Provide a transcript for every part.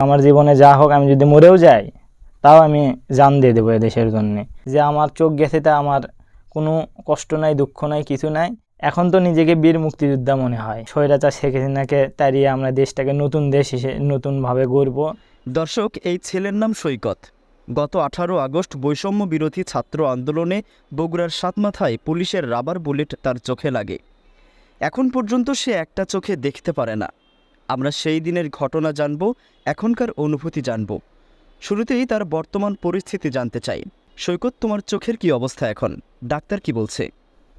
আমার জীবনে যা হোক, আমি যদি মরেও যাই, তাও আমি জান দিয়ে দেবো দেশের জন্যে। যে আমার চোখ গেছে, তা আমার কোনো কষ্ট নাই, দুঃখ নাই, কিছু নাই। এখন তো নিজেকে বীর মুক্তিযোদ্ধা মনে হয়। স্বৈরাচার শেখ হাসিনাকে তাড়িয়ে আমরা দেশটাকে নতুন দেশ হিসেবে নতুনভাবে গড়ব। দর্শক, এই ছেলের নাম সৈকত। গত আঠারো আগস্ট বৈষম্য বিরোধী ছাত্র আন্দোলনে বগুড়ার সাতমাথায় পুলিশের রাবার বুলেট তার চোখে লাগে। এখন পর্যন্ত সে একটা চোখে দেখতে পারে না। আমরা সেই দিনের ঘটনা জানব, এখনকার অনুভূতি জানব। শুরুতেই তার বর্তমান পরিস্থিতি জানতে চাই। সৈকত, তোমার চোখের কি অবস্থা এখন? ডাক্তার কি বলছে?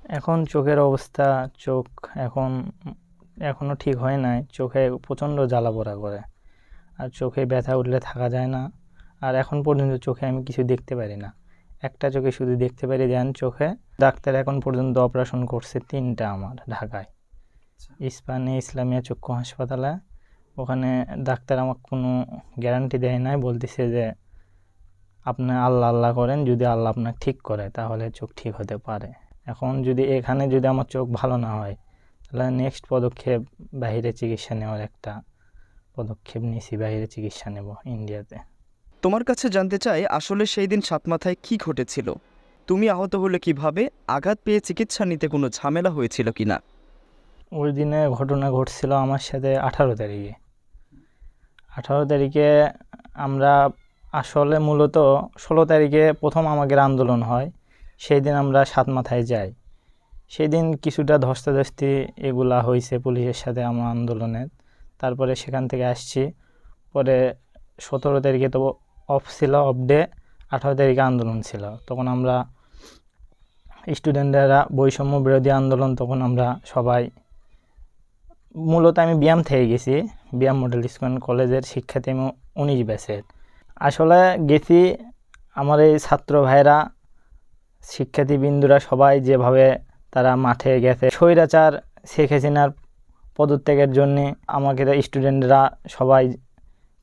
এখন চোখের অবস্থা, চোখ এখন এখনও ঠিক হয় নাই। চোখে প্রচণ্ড জ্বালা পোড়া করে। আর চোখে ব্যথা উঠলে থাকা যায় না। আর এখন পর্যন্ত চোখে আমি কিছু দেখতে পারি না। একটা চোখে শুধু দেখতে পারি দেন চোখে। ডাক্তার এখন পর্যন্ত অপারেশন করছে তিনটা আমার ঢাকায়। ইস্পানে ইসলামিয়া চক্ষু হাসপাতালে। ওখানে ডাক্তার আমাকে কোনো গ্যারান্টি দেয় নাই বলতেছে যে আপনি আল্লাহ আল্লাহ করেন যদি আল্লাহ আপনাকে ঠিক করে তাহলে চোখ ঠিক হতে পারে। এখন যদি এখানে যদি আমার চোখ ভালো না হয় তাহলে নেক্সট পদক্ষেপ বাইরে চিকিৎসা নেওয়ার একটা পদক্ষেপ নিয়েছি বাইরে চিকিৎসা নেব ইন্ডিয়াতে। তোমার কাছে জানতে চাই আসলে সেই দিন সাত মাথায় কী ঘটেছিল? তুমি আহত হলে কীভাবে? আঘাত পেয়ে চিকিৎসা নিতে কোনো ঝামেলা হয়েছিল কিনা? ওই দিনে ঘটনা ঘটছিল আমার সাথে আঠারো তারিখে। আঠারো তারিখে আমরা আসলে মূলত ষোলো তারিখে প্রথম আমাদের আন্দোলন হয় সেই দিন আমরা সাত মাথায় যাই। সেই দিন কিছুটা ধস্তাধস্তি এগুলা হয়েছে পুলিশের সাথে আমার আন্দোলনের। তারপরে সেখান থেকে আসছি। পরে সতেরো তারিখে তো অফ ছিল অফ ডে আঠারো তারিখে আন্দোলন ছিল। তখন আমরা স্টুডেন্টরা বৈষম্য বিরোধী আন্দোলন, তখন আমরা সবাই মূলত আমি ব্যায়াম থেকে গেছি। ব্যায়াম মডেল স্কুল কলেজের শিক্ষার্থী আমি উনিশ ব্যাচের আসলে গেছি আমার এই ছাত্র ভাইরা শিক্ষার্থীবৃন্দুরা সবাই যেভাবে তারা মাঠে গেছে। স্বৈরাচার শেখ হাসিনার পদত্যাগের জন্যে আমাকে স্টুডেন্টরা সবাই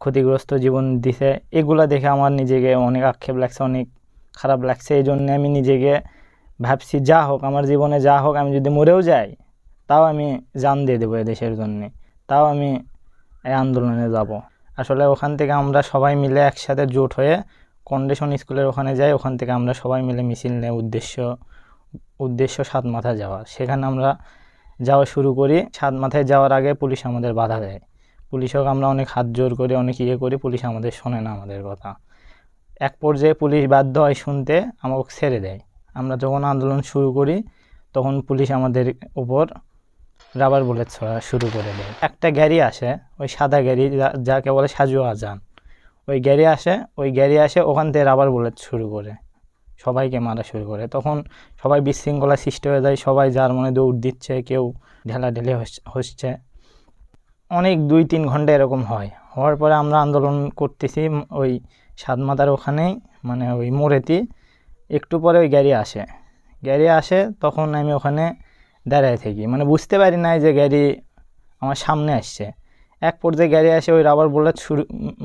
ক্ষতিগ্রস্ত জীবন দিছে। এগুলা দেখে আমার নিজেকে অনেক আক্ষেপ লাগছে, অনেক খারাপ লাগছে। এই জন্যে আমি নিজেকে ভাবছি, যা হোক, আমার জীবনে যা হোক, আমি যদি মরেও যাই তাও আমি জান দিয়ে দেবো দেশের জন্যে। তাও আমি এই আন্দোলনে যাব। আসলে ওখান থেকে আমরা সবাই মিলে একসাথে জোট হয়ে কন্ডিশন স্কুলের ওখানে যাই, ওখান থেকে আমরা সবাই মিলে মিছিল নেই উদ্দেশ্য উদ্দেশ্য সাত মাথায় যাওয়া। সেখানে আমরা যাওয়া শুরু করি। সাত মাথায় যাওয়ার আগে পুলিশ আমাদের বাধা দেয়। পুলিশও আমরা অনেক হাত জোর করি, অনেক ইয়ে করি, পুলিশ আমাদের শোনে না আমাদের কথা। এক পর্যায়ে পুলিশ বাধ্য হয় শুনতে, আমাকে ছেড়ে দেয়। আমরা যখন আন্দোলন শুরু করি, তখন পুলিশ আমাদের উপর রাবার বুলেট ছোড়া শুরু করে দেয়। একটা গাড়ি আসে, ওই সাদা যা- যাকে বলে সাজু আজান। ওই গাড়ি আসে, ওই গাড়ি আসে, ওখান থেকে রাবার বুলেট শুরু করে। সবাইকে মারা শুরু করে। তখন সবাই বিশৃঙ্খলা সৃষ্টি হয়ে যায়, সবাই যার মনে দৌড় দিচ্ছে, কেউ ঢেলাঢেলি হচ্ছে অনেক দুই তিন ঘণ্টা এরকম হয়। হওয়ার পরে আমরা আন্দোলন করতেছি ওই সাতমাতার ওখানেই মানে ওই মোড়েতে একটু পরে ওই গাড়ি আসে। গাড়ি আসে, তখন আমি ওখানে দাঁড়ায় থাকি। মানে বুঝতে পারি না যে গাড়ি আমার সামনে আসছে। এক পর্যায়ে গাড়ি আসে, ওই রাবার বুলেট শুরু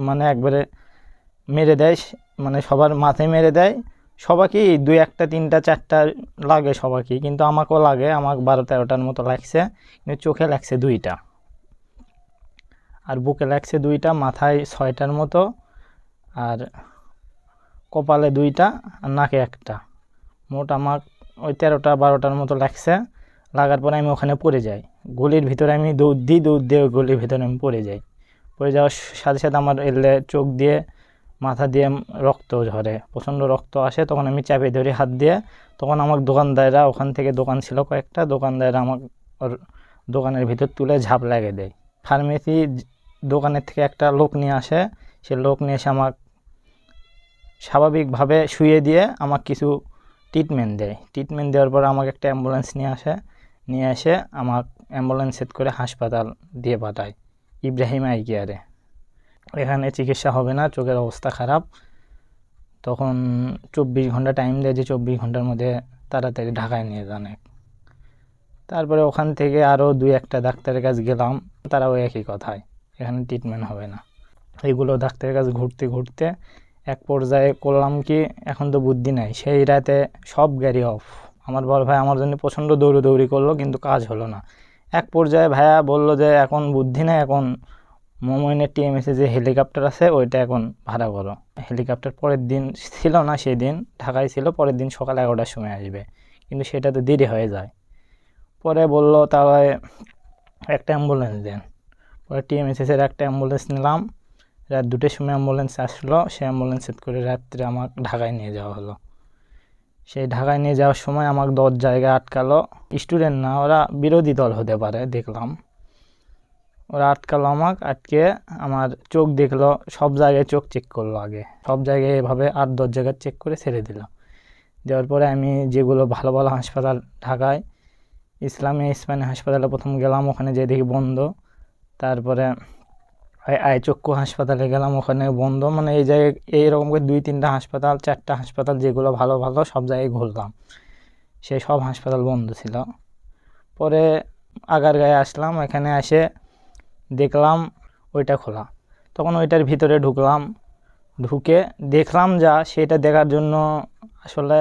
মানে একবারে মেরে দেয় মানে সবার মাথায় মেরে দেয়। সবাইকেই দুই একটা, তিনটা, চারটা লাগে সবাইকেই কিন্তু আমাকেও লাগে। আমাকে বারো তেরোটার মতো লাগছে, কিন্তু চোখে লাগছে দুইটা। আর বুকে লাগছে দুইটা, মাথায় ছয়টার মতো, আর কপালে দুইটা, আর নাকে একটা। মোট আমার ওই তেরোটা, বারোটার মতো লাগছে। লাগার পরে আমি ওখানে পড়ে যাই। গলির ভিতরে আমি দৌড় দিই, দৌড় দিয়ে গলির ভিতরে আমি পড়ে যাই। পড়ে যাওয়ার সাথে সাথে আমার এলে চোখ দিয়ে, মাথা দিয়ে রক্ত ঝরে। প্রচণ্ড রক্ত আসে, তখন আমি চাপে ধরি হাত দিয়ে, তখন আমার দোকানদাররা, ওখান থেকে দোকান ছিল কয়েকটা, দোকানদাররা আমার দোকানের ভিতর তুলে ঝাঁপ লাগে দেয়। ফার্মেসি দোকানের থেকে একটা লোক নিয়ে আসে। সে লোক নিয়ে এসে আমার স্বাভাবিকভাবে শুয়ে দিয়ে আমাকে কিছু ট্রিটমেন্ট দেয়। ট্রিটমেন্ট দেওয়ার পর আমাকে একটা অ্যাম্বুলেন্স নিয়ে আসে। নিয়ে এসে আমাকে অ্যাম্বুলেন্স সেট করে হাসপাতাল দিয়ে পাঠায়, ইব্রাহিম আই কেয়ারে এখানে চিকিৎসা হবে না, চোখের অবস্থা খারাপ। তখন চব্বিশ ঘণ্টা টাইম দেয় যে চব্বিশ ঘণ্টার মধ্যে তাড়াতাড়ি ঢাকায় নিয়ে যান তারপরে ওখান থেকে আরও দুই একটা ডাক্তারের কাছে গেলাম, তারাও একই কথায়, এখানে ট্রিটমেন্ট হবে না। এগুলো ডাক্তারের কাছে ঘুরতে ঘুরতে এক পর্যায়ে করলাম কি, এখন তো বুদ্ধি নাই, সেই রাতে সব গাড়ি অফ আমার বড় ভাই আমার জন্য প্রচণ্ড দৌড়দৌড়ি করল, কিন্তু কাজ হলো না। এক পর্যায়ে ভাইয়া বলল যে, এখন বুদ্ধি নেই, এখন মোমোইনের টিএমএসে যে হেলিকপ্টার আছে, ওইটা এখন ভাড়া করো। হেলিকপ্টার পরের দিন ছিল না সেদিন, ঢাকায় ছিল, পরের দিন সকাল এগারোটার সময় আসবে। কিন্তু সেটা তো দেরি হয়ে যায়। পরে বলল, তাহলে একটা অ্যাম্বুলেন্স দেন। পরে টিএমএসএসের একটা অ্যাম্বুলেন্স নিলাম। রাত দুটোর সময় অ্যাম্বুলেন্স আসলো সেই অ্যাম্বুলেন্সে করে রাত্রে আমার ঢাকায় নিয়ে যাওয়া হলো। সেই ঢাকায় নিয়ে যাওয়ার সময় আমাকে দশ জায়গায় আটকালো। স্টুডেন্ট না, ওরা বিরোধী দল হতে পারে, দেখলাম। ওরা আটকালো আমাকে, আটকে আমার চোখ দেখল, সব জায়গায় চোখ চেক করল আগে। সব জায়গায় এভাবে আট, দশ জায়গায় চেক করে ছেড়ে দিল। দেওয়ার পরে আমি যেগুলো ভালো ভালো হাসপাতাল ঢাকায়, ইসলামী ইসমানী হাসপাতালে প্রথম গেলাম, ওখানে যেয়ে দেখি বন্ধ। তারপরে আই আই চক্ষু হাসপাতালে গেলাম, ওখানে বন্ধ মানে এই জায়গায়, এইরকম করে দুই তিনটা হাসপাতাল, চারটা হাসপাতাল, যেগুলো ভালো ভালো, সব জায়গায় ঘুরলাম। সেই সব হাসপাতাল বন্ধ ছিল। পরে আগারগাঁয়ে আসলাম, এখানে এসে দেখলাম ওইটা খোলা। তখন ওইটার ভিতরে ঢুকলাম, ঢুকে দেখলাম যা, সেটা দেখার জন্য আসলে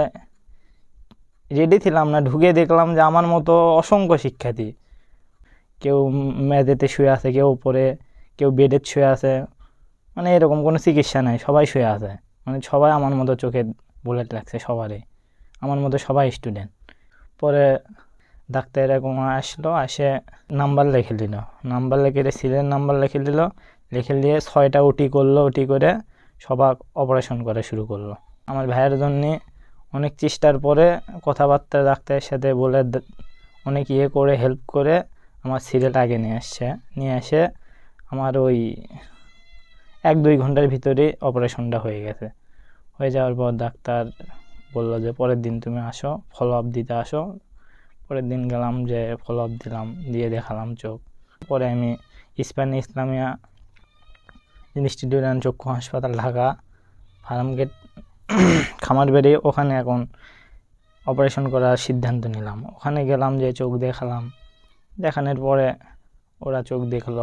রেডি ছিলাম না। ঢুকে দেখলাম যে আমার মতো অসংখ্য শিক্ষার্থী, কেউ মেঝেতে শুয়ে আছে, কেউ উপরে কেউ বেডে শুয়ে আছে মানে এরকম কোনো চিকিৎসা নাই, সবাই শুয়ে আছে। মানে সবাই আমার মতো চোখে বুলেট লাগছে সবারই। আমার মতো সবাই স্টুডেন্ট পরে ডাক্তার এরকম আসলো, আসে নাম্বার লিখে দিল। নাম্বার লিখে সিলের নাম্বার লিখে দিল। লিখে দিয়ে ছয়টা উটি করল উটি করে সবাক অপারেশন করা শুরু করল। আমার ভাইয়ের জন্যে অনেক চেষ্টার পরে কথাবার্তা ডাক্তারের সাথে বলে অনেক ইয়ে করে হেল্প করে আমার সিরিয়াল আগে নিয়ে আসছে। নিয়ে এসে আমার ওই এক দুই ঘণ্টার ভিতরে অপারেশনটা হয়ে গেছে। হয়ে যাওয়ার পর ডাক্তার বলল যে, পরের দিন তুমি আসো ফলো আপ দিতে আসো। পরের দিন গেলাম যে ফলো আপ দিলাম, দিয়ে দেখালাম চোখ। পরে আমি ইস্পানি ইসলামিয়া ইনস্টিটিউট অ্যান্ড চক্ষু হাসপাতাল, ঢাকা, ফার্মগেট খামারবাড়ি ওখানে এখন অপারেশন করার সিদ্ধান্ত নিলাম। ওখানে গেলাম যে, চোখ দেখালাম। দেখানোর পরে ওরা চোখ দেখল।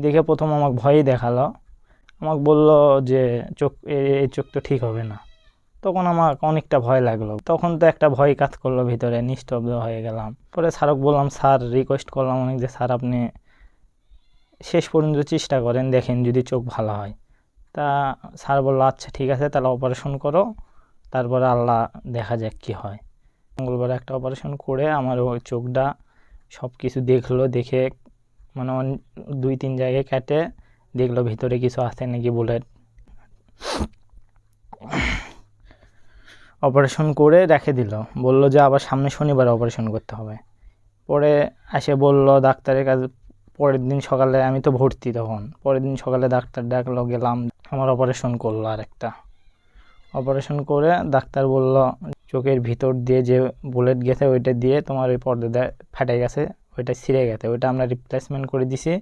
দেখে প্রথম আমাকে ভয়ই দেখাল। আমাকে বলল যে, চোখ এই চোখ তো ঠিক হবে না। তখন আমার অনেকটা ভয় লাগল। তখন তো একটা ভয় কাজ করল ভিতরে, নিস্তব্ধ হয়ে গেলাম। পরে স্যারক বললাম, স্যার রিকোয়েস্ট করলাম অনেক যে, স্যার আপনি শেষ পর্যন্ত চেষ্টা করেন, দেখেন যদি চোখ ভালো হয়। তা স্যার বলল আচ্ছা ঠিক আছে, তাহলে অপারেশন করো, তারপরে আল্লাহ দেখা যাক কী হয়। মঙ্গলবার একটা অপারেশন করে আমার ওই চোখটা সব কিছু দেখল, দেখে মানে দুই, তিন জায়গায় কেটে দেখল ভিতরে কিছু আছে নাকি বুলেট অপারেশন করে রেখে দিল। বলল যে আবার সামনে শনিবার অপারেশন করতে হবে। পরে এসে বলল ডাক্তারের কাছে, পরের দিন সকালে আমি তো ভর্তি তখন। পরের দিন সকালে ডাক্তার ডাকলো, গেলাম, আমার অপারেশন করল আর একটা অপারেশন করে ডাক্তার বলল, চোখের ভিতর দিয়ে যে বুলেট গেছে, ওইটা দিয়ে তোমার ওই পর্দাটা ফেটে গেছে। ওইটা ছিঁড়ে গেছে, ওইটা আমরা রিপ্লেসমেন্ট করে দিছি।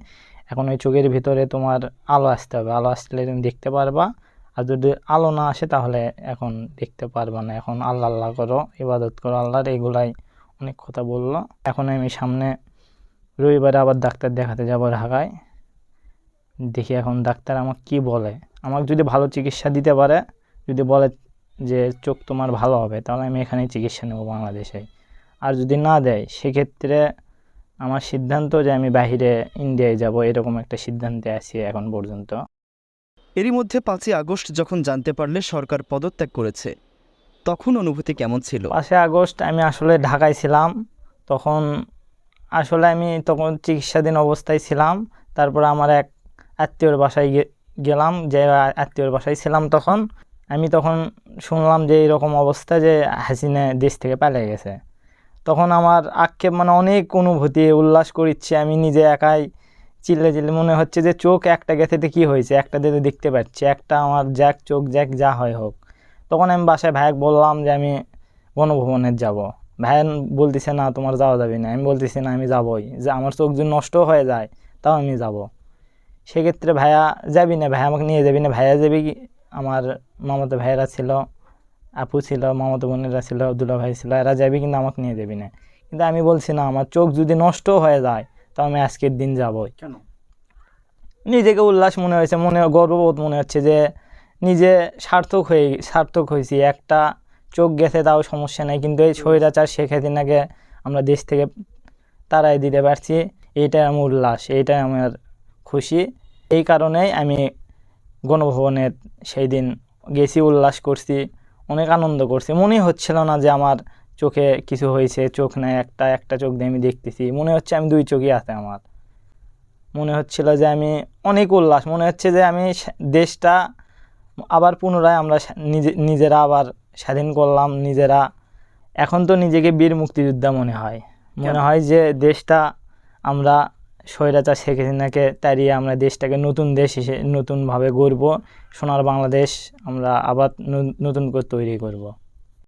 এখন ওই চোখের ভিতরে তোমার আলো আসতে হবে, আলো আসলে তুমি দেখতে পারবা। আর যদি আলো না আসে তাহলে এখন দেখতে পারবা না। এখন আল্লাহ আল্লাহ করো, ইবাদত করো, আল্লাহর এগুলাই অনেক কথা বলল। এখন আমি সামনে রবিবারে আবার ডাক্তার দেখাতে যাব ঢাকায়। দেখি এখন ডাক্তার আমাকে কি বলে। আমাকে যদি ভালো চিকিৎসা দিতে পারে, যদি বলে যে চোখ তোমার ভালো হবে, তাহলে আমি এখানেই চিকিৎসা নেব বাংলাদেশে। আর যদি না দেয়, সেক্ষেত্রে আমার সিদ্ধান্ত যে আমি বাইরে ইন্ডিয়ায় যাব এরকম একটা সিদ্ধান্তে আছি এখন পর্যন্ত। এরই মধ্যে পাঁচই আগস্ট যখন জানতে পারলে সরকার পদত্যাগ করেছে তখন অনুভূতি কেমন ছিল? পাঁচই আগস্ট আমি আসলে ঢাকায় ছিলাম তখন আসলে আমি তখন চিকিৎসাধীন অবস্থায় ছিলাম তারপর আমার এক আত্মীয়র বাসায় গেলাম যে আত্মীয়র বাসায় ছিলাম তখন। আমি তখন শুনলাম যে এরকম অবস্থা যে হাসিনা দেশ থেকে পালিয়ে গেছে। তখন আমার আক্ষেপ মানে অনেক অনুভূতি, উল্লাস করিচ্ছে। আমি নিজে একাই চিল্লে চিল্লে মনে হচ্ছে যে চোখ একটা গেথেতে কি হয়েছে? একটা দিতে দেখতে পাচ্ছি, একটা আমার জ্যাক চোখ জ্যাক যা হয় হোক। তখন আমি বাসায় ভাইয়াক বললাম যে আমি গণভবনের যাব। ভাইয়া বলতেছে, না, তোমার যাওয়া যাবে না। আমি বলতেছি, না, আমি যাবই। যে আমার চোখ যদি নষ্ট হয়ে যায়, তাও আমি যাব। সেক্ষেত্রে ভাইয়া যাবি না, ভাইয়া আমাকে নিয়ে যাবি না। ভাইয়া যাবি আমার মামাতো ভাইয়েরা ছিল আপু ছিল মামাতো বোনেরা ছিল দুলা ভাই ছিল এরা যাবি কিন্তু আমাকে নিয়ে যাবি না। কিন্তু আমি বলছি না আমার চোখ যদি নষ্ট হয়ে যায় তাও আমি আজকের দিন যাবই। কেন? নিজেকে উল্লাস মনে হয়েছে মনে গর্ববোধ মনে হচ্ছে যে নিজে সার্থক হয়ে সার্থক হয়েছি। একটা চোখ গেছে তাও সমস্যা নেই কিন্তু এই স্বৈরাচার শেখ হাসিনাকে আমরা দেশ থেকে তারাই দিতে পারছি। এইটাই আমার উল্লাস এইটাই আমার খুশি। এই কারণেই আমি গণভবনের সেই দিন গেছি উল্লাস করছি। অনেক আনন্দ করছি। মনেই হচ্ছিল না যে আমার চোখে কিছু হয়েছে চোখ নেয় একটা একটা চোখ দিয়ে আমি দেখতেছি। মনে হচ্ছে আমি দুই চোখই আছে আমার। মনে হচ্ছিল যে আমি অনেক উল্লাস। মনে হচ্ছে যে আমি দেশটা আবার পুনরায় আমরা নিজে নিজেরা আবার স্বাধীন করলাম নিজেরা এখন তো নিজেকে বীর মুক্তিযোদ্ধা মনে হয়। মনে হয় যে দেশটা আমরা স্বৈরাচার শেখ হাসিনাকে তাড়িয়ে আমরা দেশটাকে নতুন দেশ হিসেবে নতুনভাবে গড়ব, সোনার বাংলাদেশ আমরা আবার নতুন করে তৈরি করব।